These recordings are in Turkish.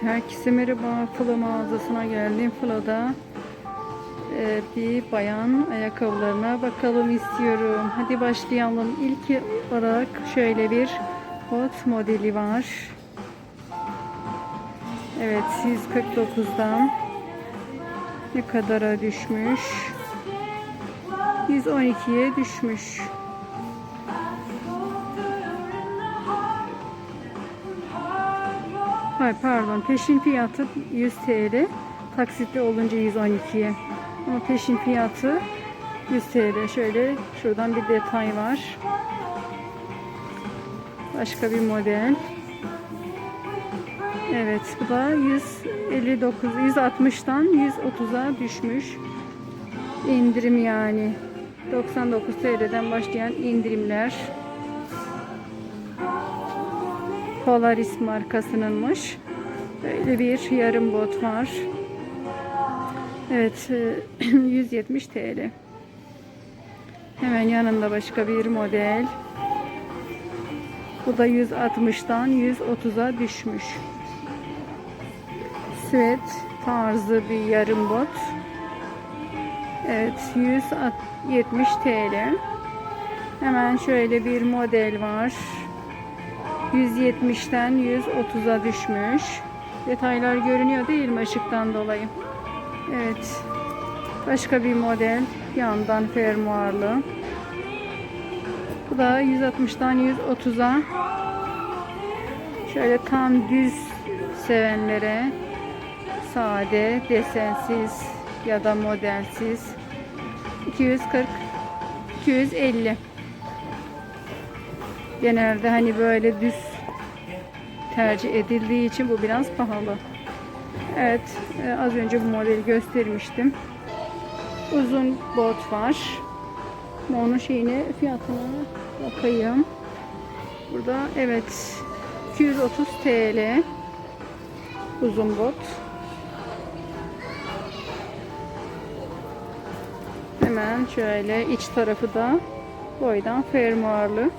Herkese merhaba. Flo mağazasına geldim. Flo'da e, bir bayan ayakkabılarına bakalım istiyorum. Hadi başlayalım. İlk olarak şöyle bir bot modeli var. Evet 149'dan ne kadara düşmüş? 112'ye düşmüş. Hayır pardon peşin fiyatı 100 TL taksitli olunca 112'ye ama peşin fiyatı 100 TL şöyle şuradan bir detay var. Başka bir model. Evet bu da 159 160'dan 130'a düşmüş indirim yani. 99 TL'den başlayan indirimler Polaris markasınınmış. Böyle bir yarım bot var. Evet, e, 170 TL. Hemen yanında başka bir model. Bu da 160'dan 130'a düşmüş. Süet tarzı bir yarım bot. Evet, 170 TL. Hemen şöyle bir model var. 170'ten 130'a düşmüş. Detaylar görünüyor değil mi ışıktan dolayı? Evet. Başka bir model. Yandan fermuarlı. Bu da 160'dan 130'a. Şöyle tam düz sevenlere sade, desensiz ya da modelsiz 240 250 genelde hani böyle düz tercih edildiği için bu biraz pahalı. Evet, e, az önce bu modeli göstermiştim. Uzun bot var. Onun şeyini fiyatına bakayım. Burada evet 230 TL uzun bot. Hemen şöyle iç tarafı da boydan fermuarlı.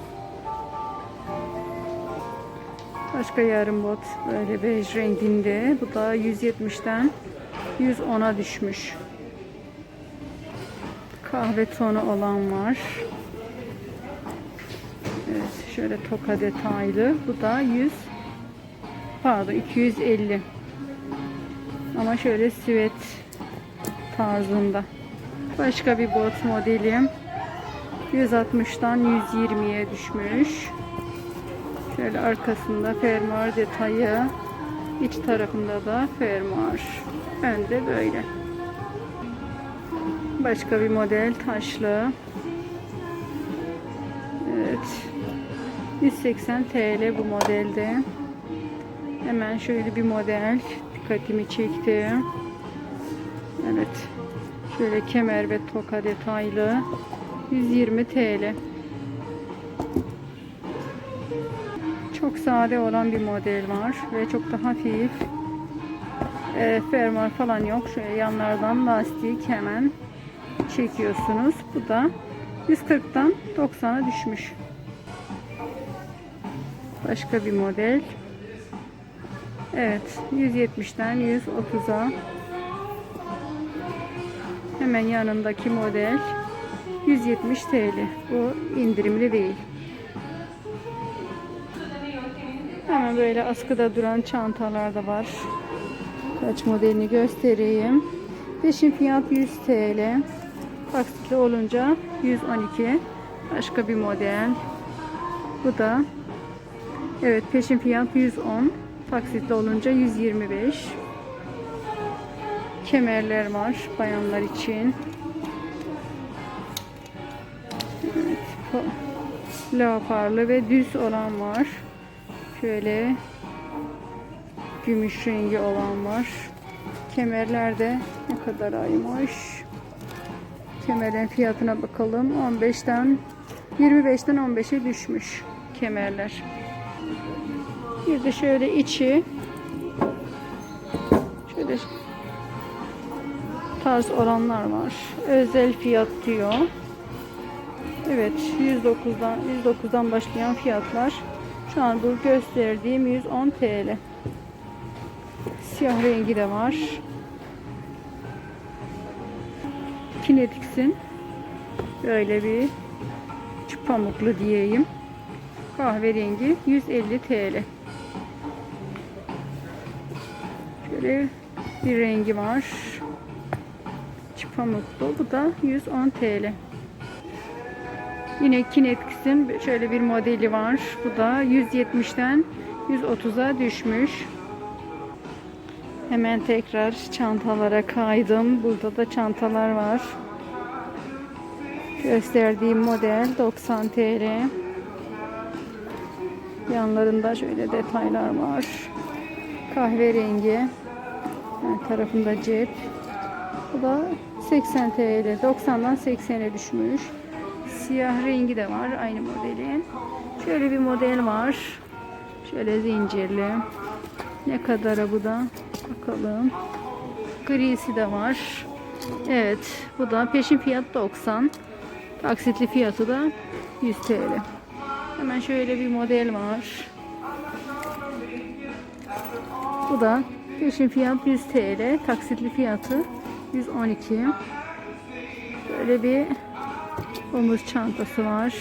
Başka yarım bot böyle bej renginde. Bu da 170'ten 110'a düşmüş. Kahve tonu olan var. Evet, şöyle toka detaylı. Bu da 100 pardon 250. Ama şöyle süvet tarzında. Başka bir bot modelim. 160'dan 120'ye düşmüş. Şöyle arkasında fermuar detayı. iç tarafında da fermuar. Önde böyle. Başka bir model taşlı. Evet. 180 TL bu modelde. Hemen şöyle bir model dikkatimi çekti. Evet. Şöyle kemer ve toka detaylı. 120 TL. Çok sade olan bir model var ve çok da hafif. E, fermuar falan yok. Şöyle yanlardan lastik hemen çekiyorsunuz. Bu da 140'tan 90'a düşmüş. Başka bir model. Evet, 170'ten 130'a. Hemen yanındaki model 170 TL. Bu indirimli değil. Hemen böyle askıda duran çantalar da var. Kaç modelini göstereyim. Peşin fiyat 100 TL. Taksitli olunca 112. Başka bir model. Bu da evet peşin fiyat 110. Taksitli olunca 125. Kemerler var bayanlar için. Evet, leoparlı ve düz olan var. Şöyle gümüş rengi olan var. Kemerlerde ne kadar aymış. Kemerin fiyatına bakalım. 15'ten 25'ten 15'e düşmüş kemerler. Bir de şöyle içi şöyle tarz olanlar var. Özel fiyat diyor. Evet 109'dan 109'dan başlayan fiyatlar. Şu an bu gösterdiğim 110 TL. Siyah rengi de var. Kinetix'in böyle bir pamuklu diyeyim. Kahverengi 150 TL. Şöyle bir rengi var. Şu pamuklu. Bu da 110 TL. Yine Kinetix'in şöyle bir modeli var. Bu da 170'ten 130'a düşmüş. Hemen tekrar çantalara kaydım. Burada da çantalar var. Gösterdiğim model 90 TL. Yanlarında şöyle detaylar var. Kahverengi. Her tarafında cep. Bu da 80 TL. 90'dan 80'e düşmüş. Siyah rengi de var aynı modelin. Şöyle bir model var. Şöyle zincirli. Ne kadara bu da? Bakalım. Grisi de var. Evet. Bu da peşin fiyat 90. Taksitli fiyatı da 100 TL. Hemen şöyle bir model var. Bu da peşin fiyat 100 TL. Taksitli fiyatı 112. Böyle bir omuz çantası var.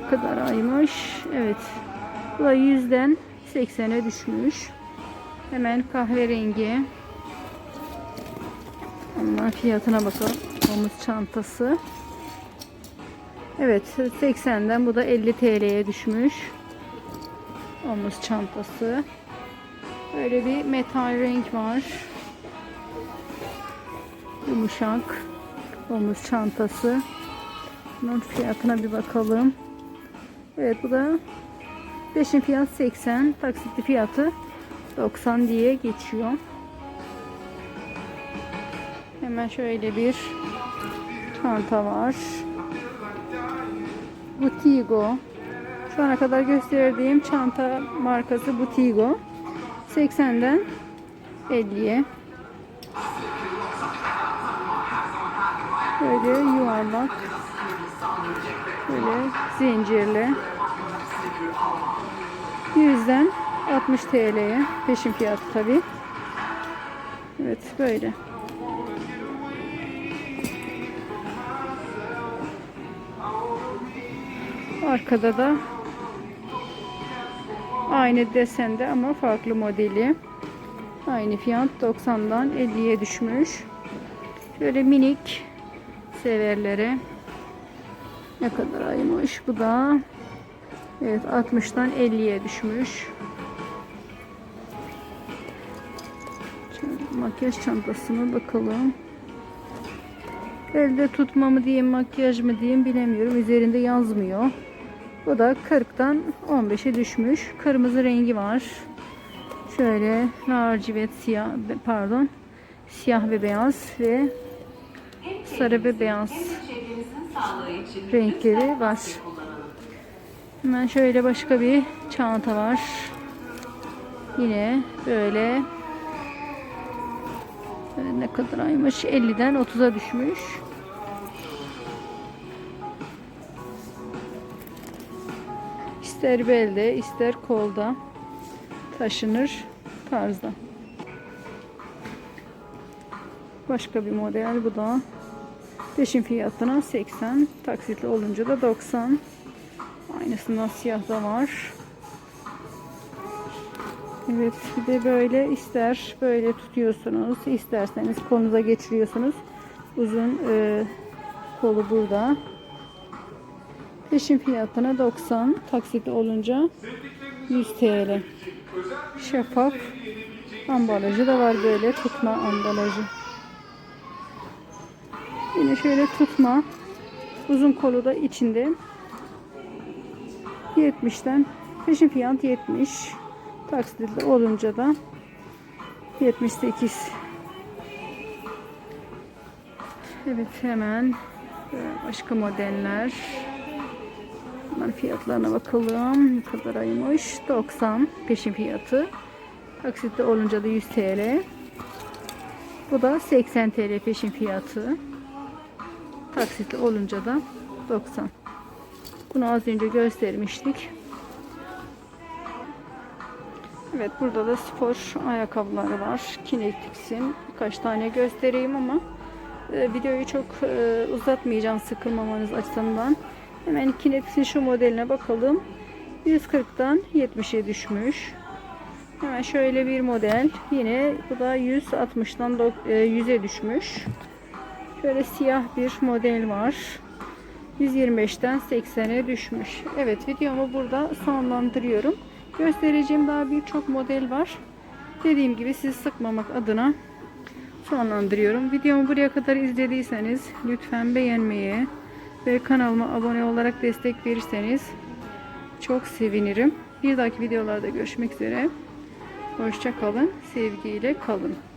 Ne kadar aymış. Evet. Bu da 100'den 80'e düşmüş. Hemen kahverengi. Ama fiyatına bakalım. Omuz çantası. Evet 80'den bu da 50 TL'ye düşmüş. Omuz çantası. Böyle bir metal renk var. Yumuşak omuz çantası. Bunun fiyatına bir bakalım. Evet bu da peşin fiyat 80, taksitli fiyatı 90 diye geçiyor. Hemen şöyle bir çanta var. Butigo. Şu ana kadar gösterdiğim çanta markası Butigo. 80'den 50'ye. Böyle yuvarlak. Böyle zincirli. 100'den 60 TL'ye. Peşin fiyatı tabi. Evet böyle. Arkada da aynı desende ama farklı modeli. Aynı fiyat 90'dan 50'ye düşmüş. Şöyle minik severlere ne kadar aymış bu da evet 60'tan 50'ye düşmüş. Makyaj çantasına bakalım. Elde tutma mı diyeyim, makyaj mı diyeyim bilemiyorum. Üzerinde yazmıyor. Bu da 40'tan 15'e düşmüş. Kırmızı rengi var. Şöyle lacivert siyah pardon siyah ve beyaz ve sarı ve beyaz renkleri var. Hemen şöyle başka bir çanta var. Yine böyle ne kadar aymış? 50'den 30'a düşmüş. İster belde, ister kolda taşınır tarzda. Başka bir model bu da. Peşin fiyatına 80, taksitli olunca da 90. Aynısından siyah da var. Evet bir de böyle ister böyle tutuyorsunuz isterseniz kolunuza geçiriyorsunuz. Uzun e, kolu burada. Peşin fiyatına 90 taksitli olunca 100 TL. Şeffaf ambalajı da var böyle tutma ambalajı. Yine şöyle tutma. Uzun kolu da içinde. 70'ten peşin fiyat 70 taksitli olunca da 78 Evet hemen başka modeller. Bunların fiyatlarına bakalım. Ne kadar aymış? 90 peşin fiyatı. Taksitli olunca da 100 TL. Bu da 80 TL peşin fiyatı taksitli olunca da 90 bunu az önce göstermiştik Evet burada da spor ayakkabıları var. Kinetics'in birkaç tane göstereyim ama e, videoyu çok e, uzatmayacağım sıkılmamanız açısından. Hemen Kinetics'in şu modeline bakalım. 140'dan 70'e düşmüş. Hemen şöyle bir model. Yine bu da 160'dan dok- e, 100'e düşmüş. Şöyle siyah bir model var. 125'ten 80'e düşmüş. Evet videomu burada sonlandırıyorum. Göstereceğim daha birçok model var. Dediğim gibi sizi sıkmamak adına sonlandırıyorum. Videomu buraya kadar izlediyseniz lütfen beğenmeyi ve kanalıma abone olarak destek verirseniz çok sevinirim. Bir dahaki videolarda görüşmek üzere. Hoşça kalın, sevgiyle kalın.